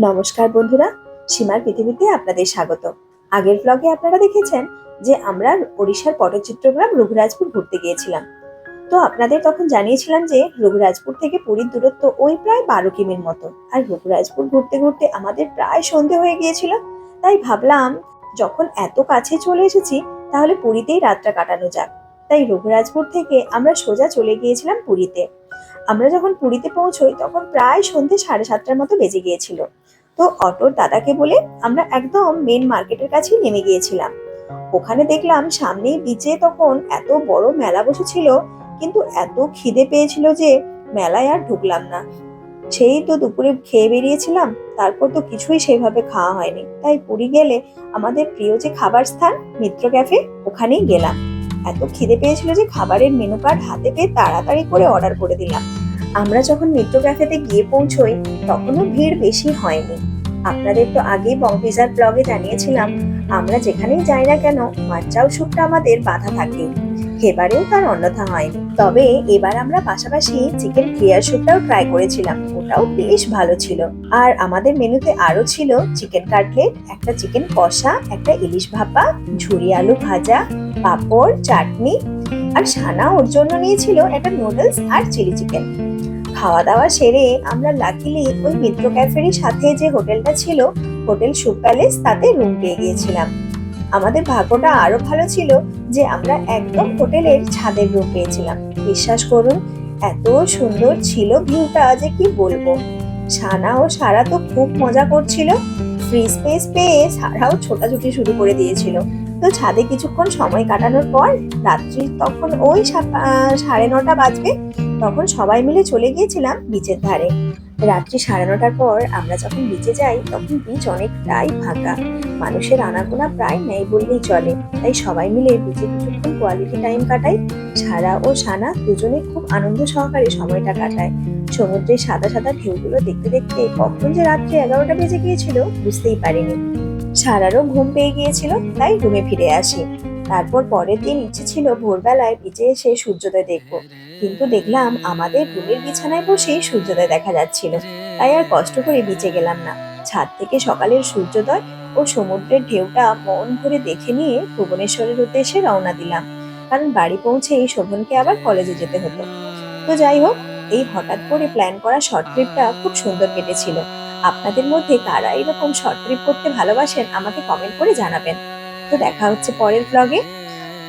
নমস্কার বন্ধুরা, সীমার পৃথিবীতে আপনাদের স্বাগত। আগের ব্লগে আপনারা দেখেছেন যে আমরা ওড়িশার পটচিত্রগ্রাম রঘুরাজপুর ঘুরতে গিয়েছিলাম। তো আপনাদের তখন জানিয়েছিলাম যে রঘুরাজপুর থেকে পুরীর দূরত্ব ওই প্রায় বারো কিমির মতো। আর রঘুরাজপুর ঘুরতে ঘুরতে আমাদের প্রায় সন্ধে হয়ে গিয়েছিল। তাই ভাবলাম, যখন এত কাছে চলে এসেছি, তাহলে পুরীতেই রাতটা কাটানো যাক। তাই রঘুরাজপুর থেকে আমরা সোজা চলে গিয়েছিলাম পুরীতে। আমরা যখন পুরীতে পৌঁছই, তখন প্রায় সন্ধে সাড়ে সাতটার মতো বেজে গিয়েছিল। তো অটোর দাদাকে বলে আমরা একদম মেন মার্কেটের কাছেই নেমে গিয়েছিলাম। ওখানে দেখলাম সামনেই বিচে তখন এত বড় মেলা বসেছিল, কিন্তু এত খিদে পেয়েছিল যে মেলায় আর ঢুকলাম না। সেই তো দুপুরে খেয়ে বেরিয়েছিলাম, তারপর তো কিছুই সেইভাবে খাওয়া হয়নি। তাই পুরী গেলে আমাদের প্রিয় যে খাবার স্থান, মিত্র ক্যাফে ওখানেই গেলাম। এত খিদে পেয়েছিল যে খাবারের মেনু কার্ড হাতে পেয়ে তাড়াতাড়ি করে অর্ডার করে দিলাম। আমরা যখন মিত্র ক্যাফেতে গিয়ে পৌঁছই, তখনও ভিড় বেশি হয়নি। আপনাদের তো আগেই বংপিজার ব্লগে জানিয়েছিলাম, আমরা যেখানেই যাই না কেন মাচাও স্যুপটা আমাদের বাধা থাকে। এবারেও তার অন্যথা হয়নি। তবে এবার আমরা পাশাপাশি চিকেন ক্লিয়ার স্যুপটাও ট্রাই করেছিলাম। ওটাও বেশ ভালো ছিল। আর আমাদের মেনুতে আরও ছিল চিকেন কাটলেট, একটা চিকেন কষা, একটা ইলিশ ভাপা, ঝুরি আলু ভাজা, পাঁপড়, চাটনি, আর সানা ওর জন্য নিয়েছিল একটা নুডলস আর চিলি চিকেন। খাওয়া দাওয়া সেরে আমরা লাকিলি ওই মিত্র ক্যাফেরই সাথে যে হোটেলটা ছিল হোটেল সুপ প্যালেস তাতে রুম পেয়ে গিয়েছিলাম। আমাদের ভাগ্যটা আরও ভালো ছিল যে আমরা একদম হোটেলের ছাদের রুম পেয়েছিলাম। বিশ্বাস করুন, এত সুন্দর ছিল ভিউটা যে কি বলব। সানা ও সারা তো খুব মজা করছিল। ফ্রি স্পেস পেয়ে সারাও ছোটাছুটি শুরু করে দিয়েছিল। তো ছাদে কিছুক্ষণ সময় কাটানোর পর রাত্রি তখন ওই সাড়ে নটা বাজবে। তখন সবাই মিলে চলে গিয়েছিলাম বিচের ধারে। রাত্রি সাড়ে নটার পর আমরা যখন বিচে যাই, তখন বিচ অনেকটাই ফাঁকা। মানুষের আনাগোনা প্রায় নেই বললেই চলে। তাই সবাই মিলে বিচে কিছুক্ষণ কোয়ালিটি টাইম কাটাই। সারা ও সানা দুজনে খুব আনন্দ সহকারে সময়টা কাটায়। সমুদ্রের সাদা সাদা ঢেউগুলো দেখতে দেখতে কখন যে রাত্রি এগারোটা বেজে গিয়েছিল, বুঝতেই পারিনি। সারারও ঘুম পেয়ে গিয়েছিল, তাই রুমে ফিরে আসি। তারপর পরের দিন ইচ্ছে ছিল ভোরবেলায় বিচে এসে সূর্যোদয় দেখব। কিন্তু দেখলাম আমাদের রুমের বিছানায় বসেই সূর্যোদয় দেখা যাচ্ছিল। তাই আর কষ্ট করে বিচে গেলাম না। ছাদ থেকে সকালের সূর্যোদয় ও সমুদ্রের ঢেউটা মন ভরে দেখে নিয়ে ভুবনেশ্বরের উদ্দেশ্যে রওনা দিলাম। কারণ বাড়ি পৌঁছেই শোভনকে আবার কলেজে যেতে হতো। তো যাই হোক, এই হঠাৎ করে প্ল্যান করা শর্ট ট্রিপটা খুব সুন্দর কেটেছিল। আপনাদের মধ্যে কারা এরকম শর্ট ট্রিপ করতে ভালোবাসেন আমাকে কমেন্ট করে জানাবেন। তো দেখা হচ্ছে পরের ব্লগে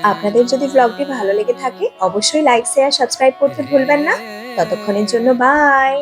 আপনাদের যদি ব্লগটি ভালো লেগে থাকে, অবশ্যই লাইক শেয়ার সাবস্ক্রাইব করতে ভুলবেন না। ততক্ষণের জন্য বাই